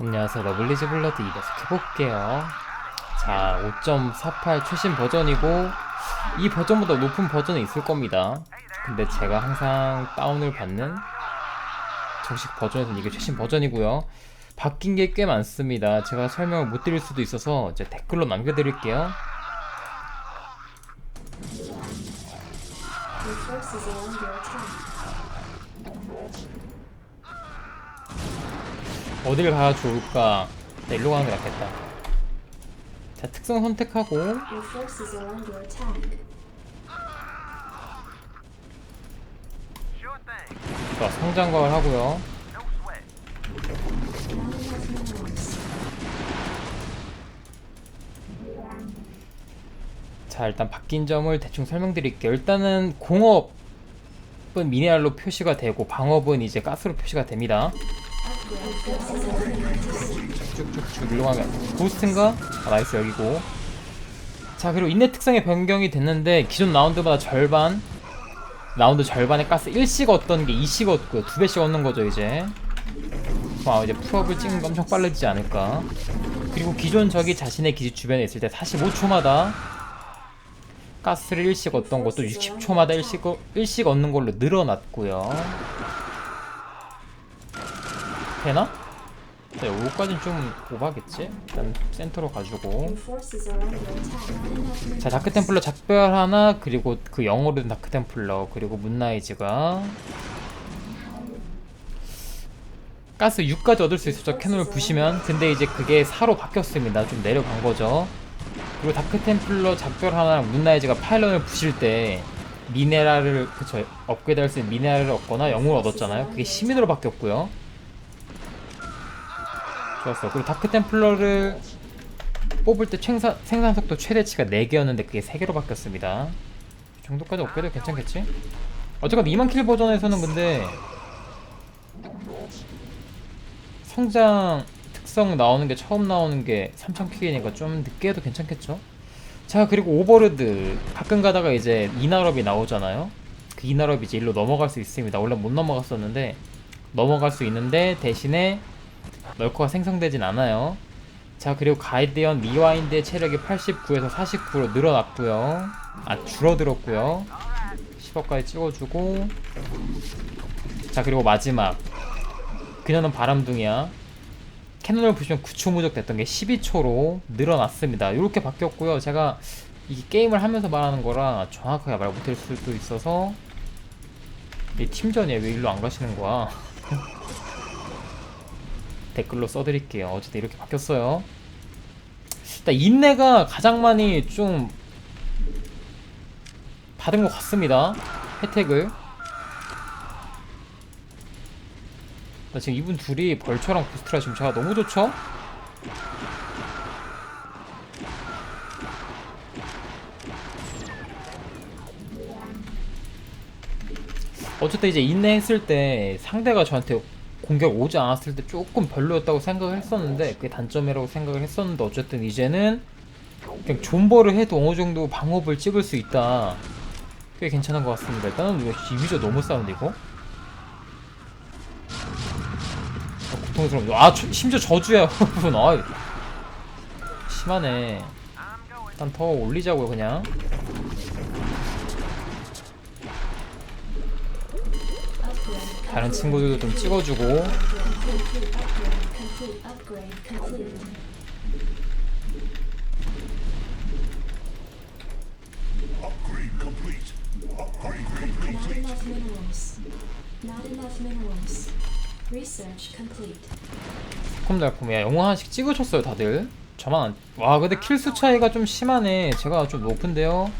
안녕하세요. 러블리즈 블러드 2부 해볼게요. 자 5.48 최신 버전이고 이 버전보다 높은 버전이 있을 겁니다. 근데 제가 항상 다운을 받는 정식 버전에서는 이게 최신 버전이고요. 바뀐 게 꽤 많습니다. 제가 설명을 못 드릴 수도 있어서 이제 댓글로 남겨드릴게요 Your forces are under attack. 어딜 가야 좋을까 네, 일로 가는 게 낫겠다 자 특성 선택하고. 자, 성장과를 하고요. 자 일단 바뀐 점을 대충 설명드릴게요 일단은 공업은 미네랄로 표시가 되고 방업은 이제 가스로 표시가 됩니다 쭉쭉쭉 일로 가면 보스트인가? 아 나이스 여기고. 자 그리고 인내 특성의 변경이 됐는데 기존 라운드보다 절반 라운드 절반에 가스 1씩 얻던 게 2씩 얻고요 두 배씩 얻는 거죠 이제. 아 이제 풀업을 찍는 거 엄청 빨라지지 않을까. 그리고 기존 적이 자신의 기지 주변에 있을 때 45초마다 가스를 1씩 얻던 것도 60초마다 1씩, 얻- 1씩 얻는 걸로 늘어났고요 되나? 자, 요거까진 좀 오바겠지? 일단 센터로 가지고. 자 다크템플러 작별 하나 그리고 그 영어로 된 다크템플러 그리고 문라이즈가. 가스 6까지 얻을 수 있었죠. 캐논을 부시면. 근데 이제 그게 4로 바뀌었습니다. 좀 내려간 거죠. 그리고 다크템플러 작별 하나랑 문라이즈가 파일런을 부실 때 미네랄을 그쵸 업그레이드 할 수 있는 미네랄을 얻거나 영웅을 얻었잖아요. 그게 시민으로 바뀌었고요 좋았어 그리고 다크 템플러를 뽑을 때 생산, 생산 속도 최대치가 4개였는데 그게 3개로 바뀌었습니다. 이 정도까지 업그레이드 괜찮겠지? 어쨌건 2만 킬 버전에서는 근데 성장 특성 나오는 게 처음 나오는 게 3000 킬이니까 좀 늦게 해도 괜찮겠죠? 자 그리고 오버로드 가끔 가다가 이제 이나럽이 나오잖아요. 그 이나럽이 이제 일로 넘어갈 수 있습니다. 원래 못 넘어갔었는데 넘어갈 수 있는데 대신에 널커가 생성되진 않아요. 자 그리고 가이드연 리와인드의 체력이 89에서 49로 늘어났고요. 아 줄어들었고요. 10억까지 찍어주고. 자 그리고 마지막. 그녀는 바람둥이야. 캐논을 보시면 9초 무적 됐던 게 12초로 늘어났습니다. 이렇게 바뀌었고요. 제가 이 게임을 하면서 말하는 거라 정확하게 말 못할 수도 있어서 이 팀전이에요 왜 일로 안 가시는 거야 댓글로 써드릴게요. 어쨌든 이렇게 바뀌었어요. 일단 인내가 가장 많이 좀 받은 것 같습니다. 혜택을. 나 지금 이분 둘이 벌처랑 부스트라 지금 제가 너무 좋죠? 어쨌든 이제 인내했을 때 상대가 저한테 공격 오지 않았을 때 조금 별로였다고 생각을 했었는데 그게 단점이라고 생각을 했었는데 어쨌든 이제는 그냥 존버를 해도 어느 정도 방업을 찍을 수 있다. 꽤 괜찮은 것 같습니다. 일단은 이거 이미저 너무 싸운데 이거? 아, 고통스러워 아 저- 심지어 저주야 여러분. 아 심하네. 일단 더 올리자고요 그냥 다른 친구들도 좀 찍어주고. 달콤달콤이야 영어 하나씩 찍으셨어요 다들 저만 안... 와 근데 킬수 차이가 좀 심하네 제가 좀 높은데요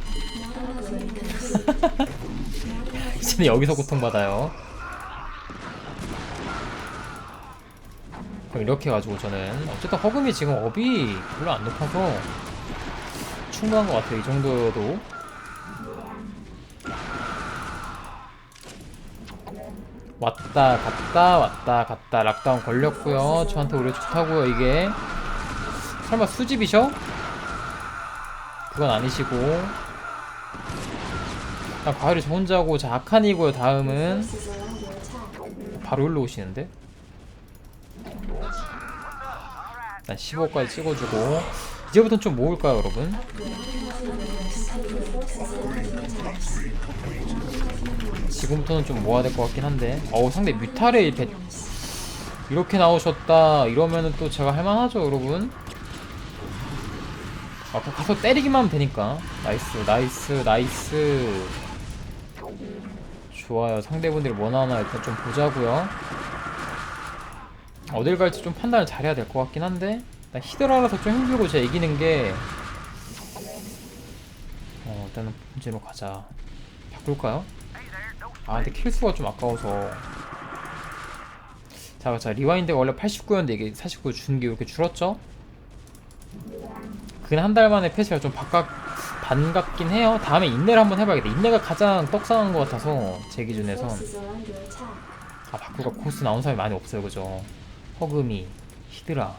이제는 여기서 고통받아요 이렇게 해가지고 저는 어쨌든 허금이 지금 업이 별로 안 높아서 충분한 것 같아요. 이 정도도. 왔다 갔다 왔다 갔다. 락다운 걸렸고요. 저한테 오히려 좋다고요 이게. 설마 수집이셔? 그건 아니시고. 일단 과일이 저 혼자 하고 자 아칸이고요 다음은. 바로 일로 오시는데 일단 15까지 찍어주고. 이제부터는 좀 모을까요 여러분? 지금부터는 좀 모아야 될 것 같긴 한데. 어우 상대 뮤탈에 배... 이렇게 나오셨다. 이러면은 또 제가 할만하죠 여러분? 아 그럼 가서 때리기만 하면 되니까. 나이스 나이스 나이스. 좋아요. 상대분들이 뭐 나오나 일단 좀 보자고요 어딜 갈지 좀 판단을 잘해야 될 것 같긴 한데 일단 히드라라서 좀 힘들고 제가 이기는 게 어, 일단은 본진으로 가자 바꿀까요? 아 근데 킬수가 좀 아까워서 자, 자 리와인드가 원래 89였는데 이게 49 주는 게 이렇게 줄었죠? 근 한 달 만에 패치가 좀 바깥 반갑긴 해요. 다음에 인내를 한번 해봐야겠다. 인내가 가장 떡상한 것 같아서 제 기준에선. 아 바꾸가 코스 나온 사람이 많이 없어요, 그죠? 허금이 히드라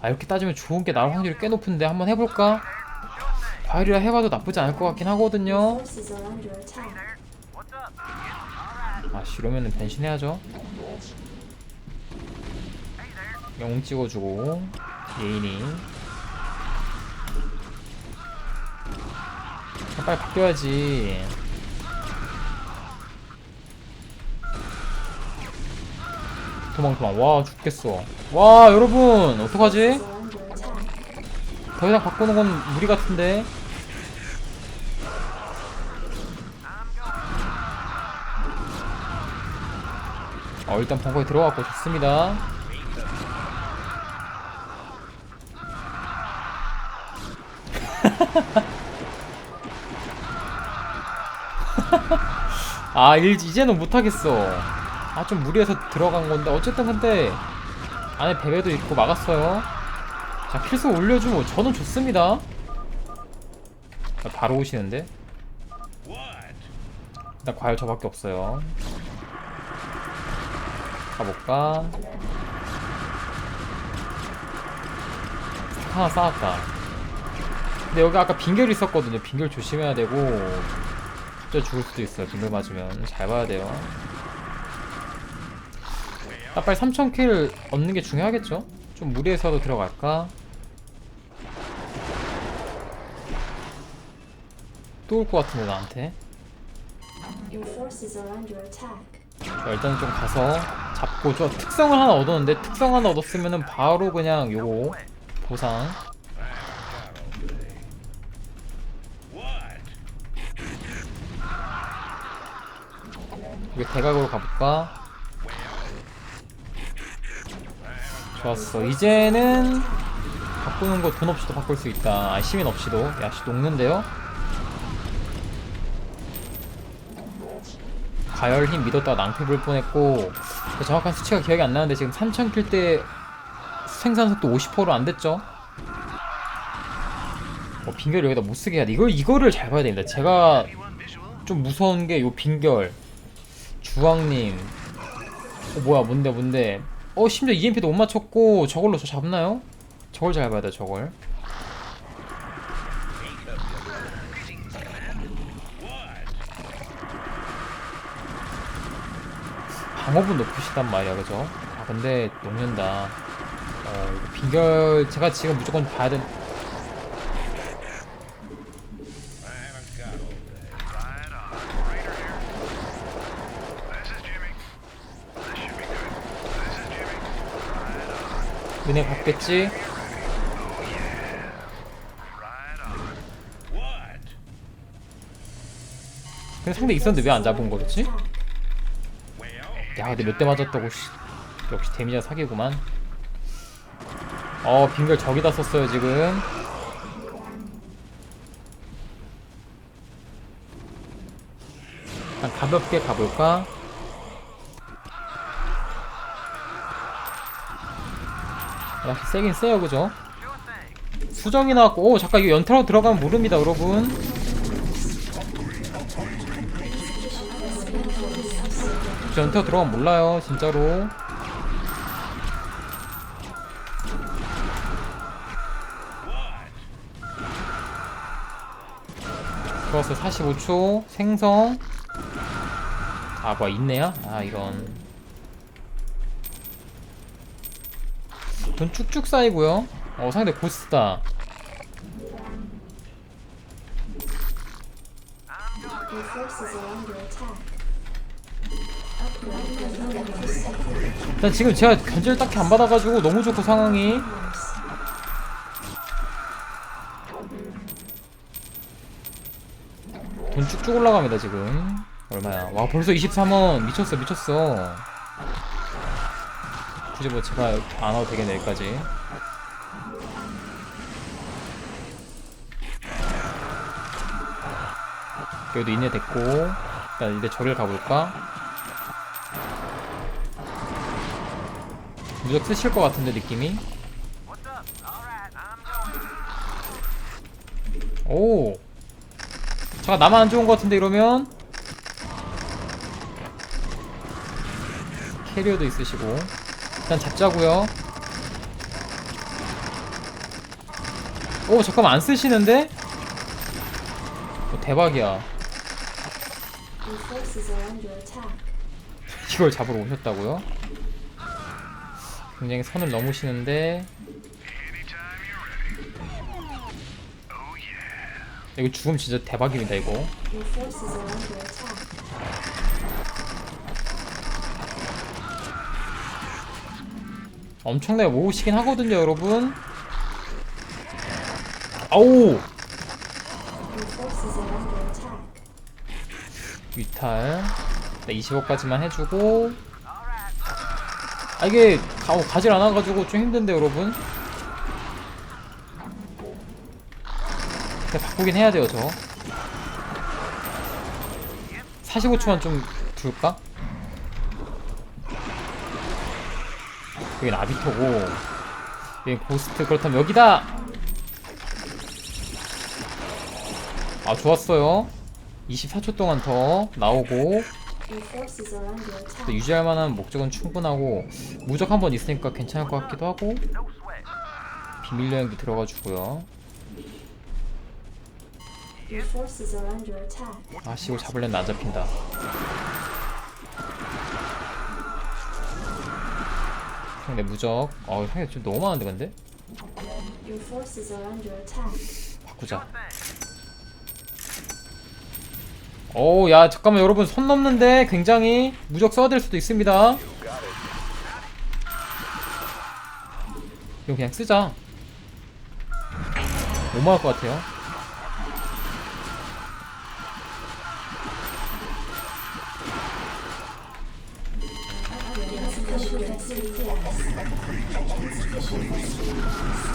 아 이렇게 따지면 좋은 게 나올 확률이 꽤 높은데 한번 해볼까? 과일이라 해봐도 나쁘지 않을 것 같긴 하거든요. Forces are under attack. What's up? 아 이러면은 변신해야죠. 영웅 찍어주고 예인이 아, 빨리 바뀌어야지. 도망 도망 와 죽겠어. 와 여러분 어떡하지? 더 이상 바꾸는 건 무리 같은데. 어 일단 벙커에 들어갔고 좋습니다. 아 일, 이제는 못하겠어. 아 좀 무리해서 들어간 건데 어쨌든 근데 안에 베베도 있고 막았어요. 자 킬수 올려주고 저는 좋습니다. 자, 바로 오시는데. 일단 과열 저밖에 없어요. 가볼까? 하나 쌓았다. 근데 여기 아까 빙결이 있었거든요. 빙결 조심해야 되고 갑자기 죽을 수도 있어요. 빙결 맞으면 잘 봐야 돼요. 딱 빨리 3000킬 얻는 게 중요하겠죠? 좀 무리해서도 들어갈까? 또 올 것 같은데 나한테. 자, 일단은 좀 가서 잡고 저 특성을 하나 얻었는데 특성 하나 얻었으면은 바로 그냥 요거 보상 이게 대각으로 가볼까? 좋았어 이제는 바꾸는 거 돈 없이도 바꿀 수 있다 아 시민 없이도 야씨 녹는데요? 가열 힘 믿었다가 낭패 볼 뻔했고 그 정확한 수치가 기억이 안 나는데 지금 3000킬 때 생산 속도 50%로 안 됐죠? 어, 빙결 여기다 못 쓰게 해야 돼. 이걸 이거를 잘 봐야 됩니다. 제가 좀 무서운 게 요 빙결 주황님 어 뭐야 뭔데 뭔데 어 심지어 EMP도 못 맞췄고 저걸로 저 잡나요? 저걸 잘 봐야 돼 저걸 방어분 높으시단 말이야 그죠? 아 근데 녹는다 어 이거 빙결 제가 지금 무조건 봐야 된 은혜 받겠지? 근데 상대 있었는데 왜 안 잡은 거였지? 야 근데 몇 대 맞았다고 씨. 역시 데미지가 사기구만 어 빙결 저기다 썼어요 지금 가볍게 가볼까? 야 세긴 세요 그죠? 수정이 나왔고 오 잠깐 이거 연타로 들어가면 모릅니다 여러분. 저 연타 들어가면 몰라요 진짜로. 좋았어 45초. 생성. 아 뭐야 있네요? 아 이런 돈 쭉쭉 쌓이고요. 어 상대 고스다 일단 지금 제가 견제를 딱히 안 받아가지고 너무 좋고 상황이. 돈 쭉쭉 올라갑니다 지금. 얼마야? 와 벌써 23원. 미쳤어 미쳤어 굳이 뭐 제가 안 와도 되겠네 여기까지. 여기도 인내 됐고 일단 이제 저를 가볼까? 무적 쓰실 것 같은데 느낌이. 오! 잠깐 나만 안 좋은 것 같은데 이러면? 캐리어도 있으시고 일단 잡자고요. 오 잠깐만 안 쓰시는데? 오, 대박이야. 이걸 잡으러 오셨다고요? 굉장히 선을 넘으시는데. 이거 죽으면 진짜 대박입니다 이거 엄청나게 모으시긴 하거든요, 여러분. 아우! 위탈. 네, 25까지만 해주고. 아, 이게 가, 가질 않아가지고 좀 힘든데, 여러분. 근데 바꾸긴 해야 돼요, 저. 45초만 좀 둘까? 여긴 아비토고 여긴 고스트 그렇다면 여기다 아 좋았어요 24초 동안 더 나오고. 유지할 만한 목적은 충분하고 무적 한 번 있으니까 괜찮을 것 같기도 하고. 비밀 여행도 들어가주고요. 아씨 이걸 잡으려는데 안 잡힌다 상대 무적 어 상대 좀 너무 많은데 근데 Your forces are under attack. 바꾸자 오, 야, 잠깐만, 여러분, 선 넘는데 굉장히 무적 써야 될 수도 있습니다. 이거 그냥 쓰자. 못 막을 것 같아요.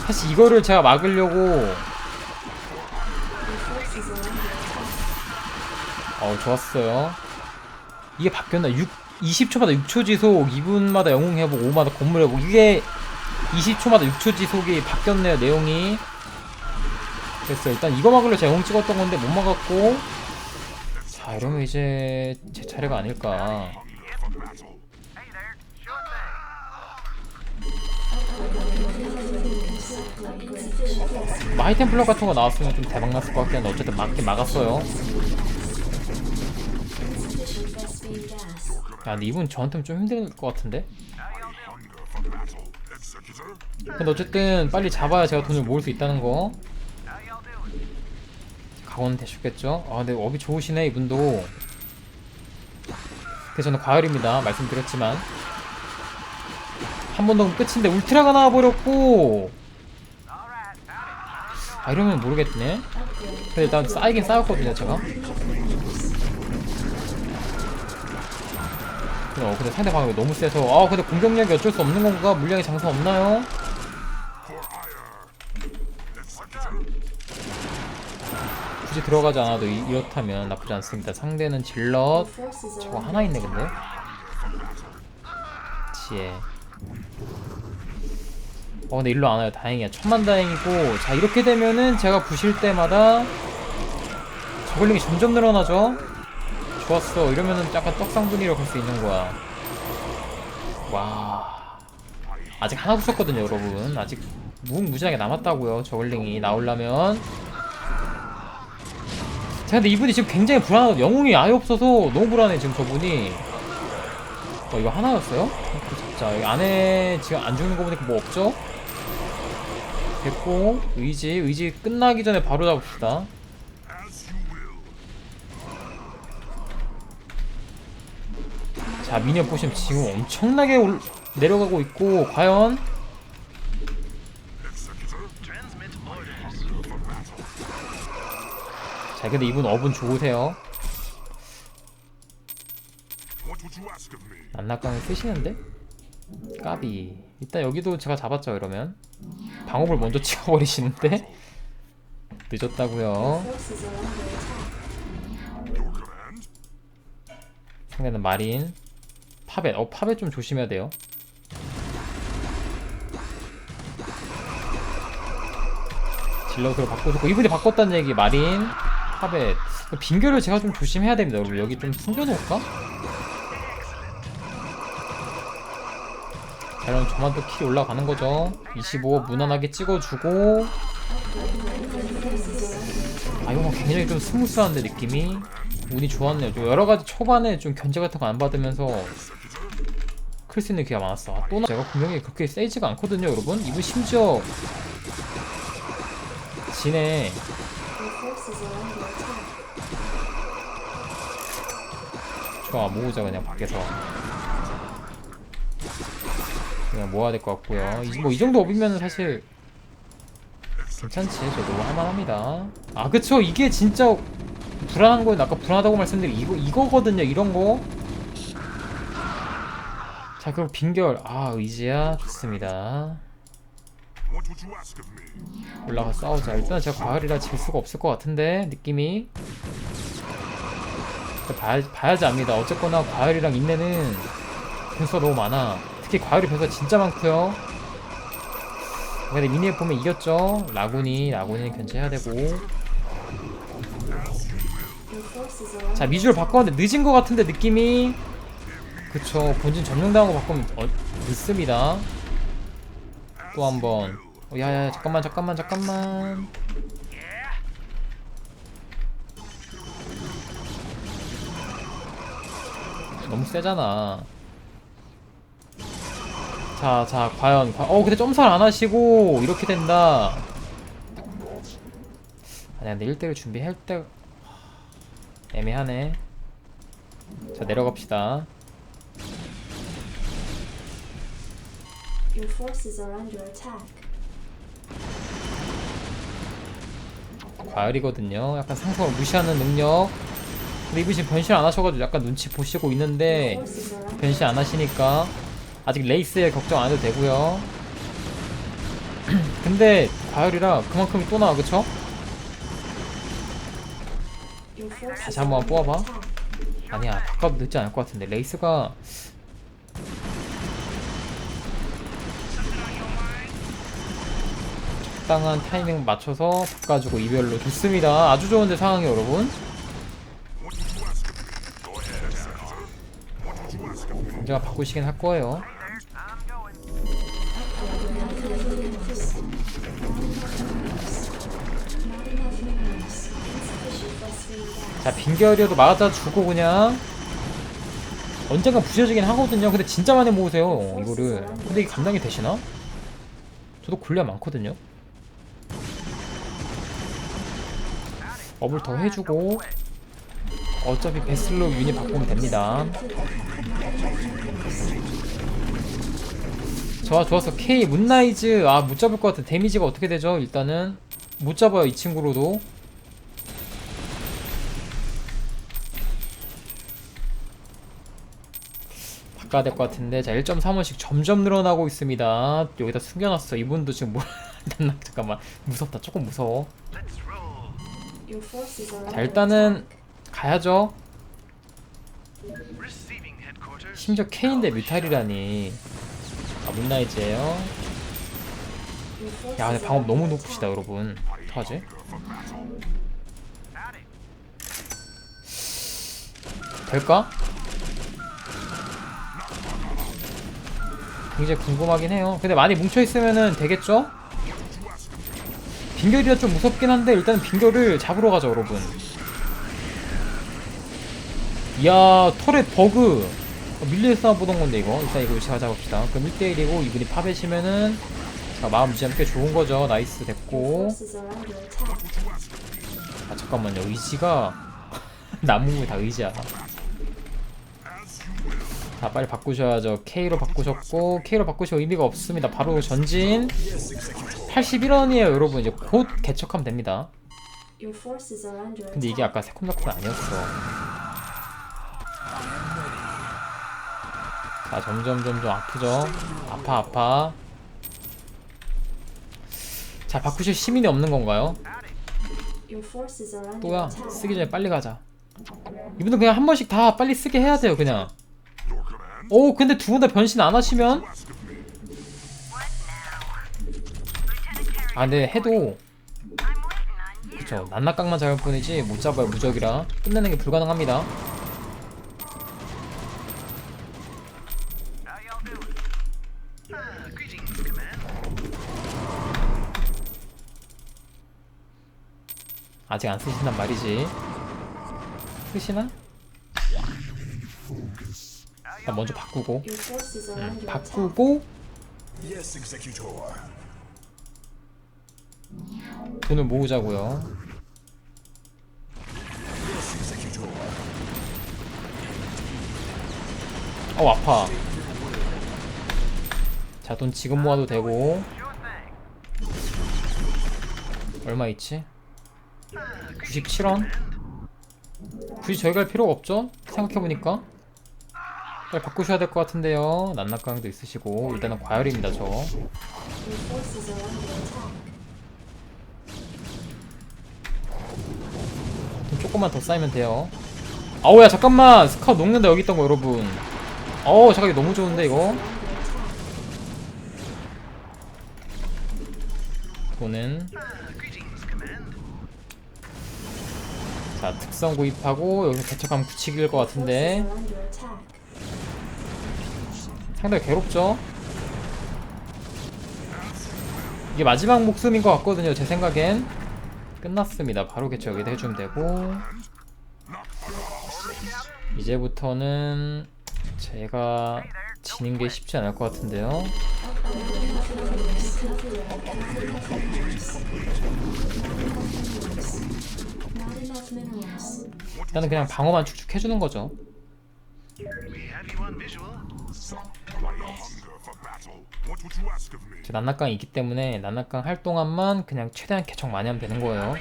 사실 이거를 제가 막으려고. 어 좋았어요. 이게 바뀌었나? 6, 20초마다 6초 지속 2분마다 영웅 회복 5마다 건물 회복. 이게 20초마다 6초 지속이 바뀌었네요 내용이. 됐어 일단 이거 막으려 제가 영웅 찍었던 건데 못 막았고. 자 이러면 이제 제 차례가 아닐까 뭐 하이템플러 같은 거 나왔으면 좀 대박 났을 것 같긴 한데 어쨌든 막긴 막았어요. 야 근데 이분 저한테는 좀 힘들 것 같은데? 근데 어쨌든 빨리 잡아야 제가 돈을 모을 수 있다는 거? 각오는 되셨겠죠? 아 근데 업이 좋으시네 이분도 그래서 저는 과열입니다 말씀드렸지만 한 번 더 끝인데 울트라가 나와버렸고. 아 이러면 모르겠네. 근데 일단 쌓이긴 쌓였거든요 제가. 어 근데 상대 방어이 너무 세서 아 근데 공격력이 어쩔 수 없는 건가? 물량이 장사 없나요? 굳이 들어가지 않아도 이, 이렇다면 나쁘지 않습니다. 상대는 질럿. 저거 하나 있네 근데. 지혜 어 근데 일로 안 와요. 다행이야. 천만 다행이고. 자 이렇게 되면은 제가 부실 때마다 저글링이 점점 늘어나죠? 좋았어. 이러면은 약간 떡상분이라고 할 수 있는 거야. 와. 아직 하나 부셨거든요 여러분. 아직 무궁무진하게 남았다고요 저글링이. 나오려면. 자 근데 이분이 지금 굉장히 불안하고 영웅이 아예 없어서 너무 불안해 지금 저분이. 어 이거 하나였어요? 진짜 여기 안에 지금 안 죽는 거 보니까 뭐 없죠? 됐고 의지 의지 끝나기 전에 바로 잡읍시다. 자 미니언 보시면 지금 엄청나게 올, 내려가고 있고 과연. 자 근데 이분 업은 좋으세요? 안락강을 쓰시는데? 까비. 일단 여기도 제가 잡았죠 이러면. 방업을 먼저 찍어버리시는데. 늦었다고요? 상대는 마린. 파벳 어 파벳 좀 조심해야 돼요. 질럿으로 바꿔줬고 이분이 바꿨다는 얘기 마린. 파벳 빙결을 제가 좀 조심해야 됩니다 여러분. 여기 좀 숨겨놓을까? 자 그럼 저만 또 킬이 올라가는 거죠. 25 무난하게 찍어주고. 아 이거 뭐 굉장히 좀 스무스한데 느낌이? 운이 좋았네요. 좀 여러가지 초반에 좀 견제 같은 거 안 받으면서 클 수 있는 기회가 많았어. 아, 또 나... 제가 분명히 그렇게 세지가 않거든요 여러분. 이분 심지어 지네. 좋아 모으자 그냥 밖에서 그냥 모아야 될 것 같고요. 뭐 이 정도 업이면 사실 괜찮지. 저도 할만합니다. 아 그쵸. 이게 진짜 불안한 거는 아까 불안하다고 말씀드린 이거 이거거든요. 이런 거자 그럼 빈결. 아 의지야. 좋습니다? 올라가 싸우자. 일단 제가 과열이라 질 수가 없을 것 같은데 느낌이. 봐야, 봐야지 압니다. 어쨌거나 과열이랑 인내는 변수가 너무 많아 특히 과열이 변수가 진짜 많고요. 근데 미니에 보면 이겼죠? 라군이 라군이 견제해야 되고. 자 미주를 바꿨는데 늦은 것 같은데 느낌이. 그쵸 본진 점령당하고 바꾸면 어, 늦습니다. 또 한번. 어, 야야 잠깐만 잠깐만 잠깐만. 너무 세잖아 자, 자, 과연, 과... 어, 근데 점살 안 하시고, 이렇게 된다. 아니야, 근데 1대1 준비할 때, 애매하네. 자, 내려갑시다. Your forces are under attack. 과열이거든요. 약간 상성을 무시하는 능력. 근데 이분 지금 변신 안 하셔가지고 약간 눈치 보시고 있는데, 변신 안 하시니까, 아직 레이스에 걱정 안 해도 되고요. 근데, 과열이라 그만큼이 또 나와, 그쵸? 다시 한번 under 뽑아봐. 아니야, 바꿔도 늦지 않을 것 같은데, 레이스가. 적당한 타이밍 맞춰서 바꿔주고 이별로 좋습니다. 아주 좋은데 상황이 여러분. 제가 바꾸시긴 할 거예요. 자, 빈결이어도 맞아 주고 그냥. 언젠가 부셔지긴 하거든요. 근데 진짜 많이 모으세요, 이거를. 근데 이게 감당이 되시나? 저도 굴려 많거든요. 업을 더 해주고 어차피 베슬로 유닛 바꾸면 됩니다. 좋아 좋았어. K 문라이즈. 아 못 잡을 것 같아. 데미지가 어떻게 되죠 일단은? 못 잡아요 이 친구로도. 바꿔야 될 것 같은데. 자 1.3원씩 점점 늘어나고 있습니다. 여기다 숨겨놨어. 이분도 지금 뭐 잠깐만. 무섭다. 조금 무서워. 자 일단은 가야죠. 심지어 K인데 뮤탈이라니 아 문라이즈에요 야 근데 방업 너무 높으시다. 여러분 어떡하지? 될까? 굉장히 궁금하긴 해요 근데 많이 뭉쳐있으면은 되겠죠? 빙결이라 좀 무섭긴 한데 일단 빙결을 잡으러 가죠 여러분 이야 터렛 버그 어, 밀리에서 보던 건데 이거. 일단 이거 위치 가져봅시다. 그럼 1대1이고 이분이 파베시면은 자 마음 유지하면 꽤 좋은 거죠. 나이스 됐고. 아 잠깐만요. 의지가 나무 다 의지야 자 빨리 바꾸셔야죠. K로 바꾸셨고 K로 바꾸실 의미가 없습니다. 바로 전진 81원이에요 여러분. 이제 곧 개척하면 됩니다. 근데 이게. 아까 새콤달콤 아니었어 자 점점 점점 아프죠 아파 아파 자 바꾸실 시민이 없는 건가요? 또야. 쓰기 전에 빨리 가자 이분들 그냥 한 번씩 다 빨리 쓰게 해야 돼요 그냥. 오 근데 두 분 다 변신 안 하시면. 아 근데 해도 그쵸 난낙각만 잡을 뿐이지 못 잡아요 무적이라 끝내는 게 불가능합니다 아직 안 쓰신단 말이지 쓰시나? 일단 먼저 바꾸고 attack. 바꾸고. 돈을 모으자고요. 어 아파 자 돈 지금 모아도 되고 얼마 있지? 97원? 굳이 저희 갈 필요가 없죠? 생각해보니까 빨리 바꾸셔야 될 것 같은데요 난낙강도 있으시고 일단은 과열입니다 저 조금만 더 쌓이면 돼요 아우야 잠깐만 스카우 녹는다 여기 있던 거 여러분 어우 잠깐 이거 너무 좋은데 이거. 돈은 자 특성 구입하고 여기서 개척하면 굳히길 것 같은데. 상당히 괴롭죠? 이게 마지막 목숨인 것 같거든요 제 생각엔 끝났습니다 바로 개척 여기다 해주면 되고 이제부터는 제가 지는 게 쉽지 않을 것 같은데요. 일단은 그냥 방어만 축축 해주는 거죠? 제 난낙강이 있기 때문에 난낙강 할 동안만 그냥 최대한 개척 많이 하면 되는 거예요.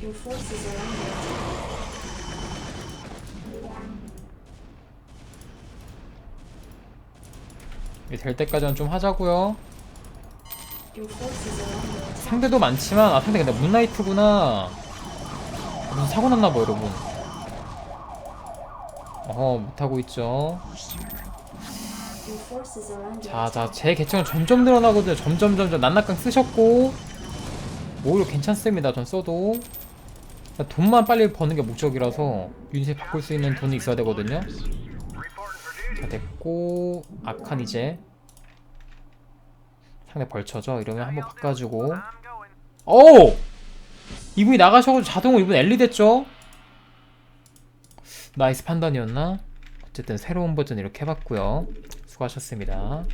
이게 될 때까지는 좀 하자고요. 상대도 많지만 아 상대 근데 문나이트구나. 무슨 사고 났나 봐 여러분. 어허 못하고 있죠. 자자 제 계층은 점점 늘어나거든요. 점점 점점 난낙강 쓰셨고. 오히려 괜찮습니다 전 써도. 돈만 빨리 버는 게 목적이라서 유닛을 바꿀 수 있는 돈이 있어야 되거든요 자 됐고 아칸 이제 상대 벌쳐져 이러면 한번 바꿔주고 오! 이분이 나가셔가지고 자동으로 이분 엘리 됐죠? 나이스 판단이었나? 어쨌든 새로운 버전 이렇게 해봤고요 수고하셨습니다